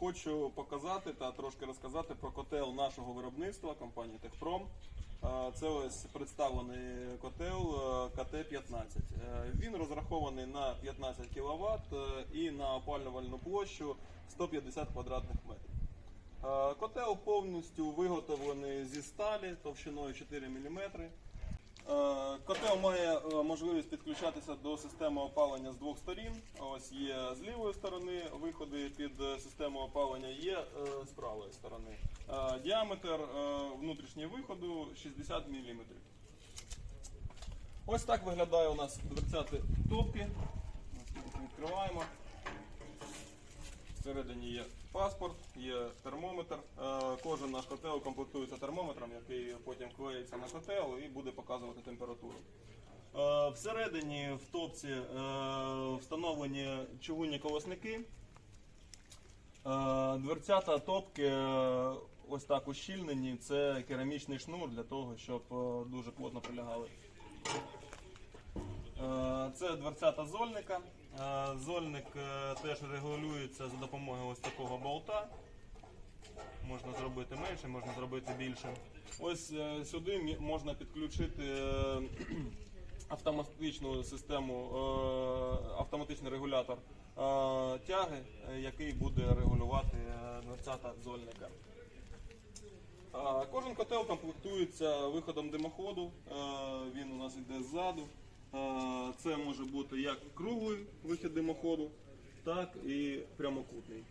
Хочу показати та трошки розказати про котел нашого виробництва компанії Техпром. Е, Це ось представлений котел е, КТ-15. Е, Він розрахований на 15 кВт і на опалювальну площу 150 квадратних метрів. Котел повністю виготовлений зі сталі товщиною 4 мм. Е, Котел має е, можливість підключатися до системи опалення з двох сторін. Ось є з лівої сторони виходи під систему опалення, є е, з правої сторони. Діаметр внутрішнього виходу 60 мм. Ось так виглядає у нас дверцяти топки. Відкриваємо. Всередині є паспорт, є термометр. Е, Кожен наш котел комплектується термометром, який потім клеїться на котел і буде показувати температуру. Е, Всередині в топці е, встановлені чугунні колосники. Дверцята топки ось так ущільнені. Це керамічний шнур для того, щоб дуже плотно прилягали. Це дверцята зольника. Е, Зольник е, теж регулюється за допомогою ось такого болта. Можна зробити менше, можна зробити більше. Ось е, сюди можна підключити автоматичну систему, автоматичний регулятор тяги, який буде регулювати дверцята зольника. Кожен котел комплектується виходом димоходу. Він у нас йде ззаду. Це може бути як круглий вихід димоходу, так і прямокутний.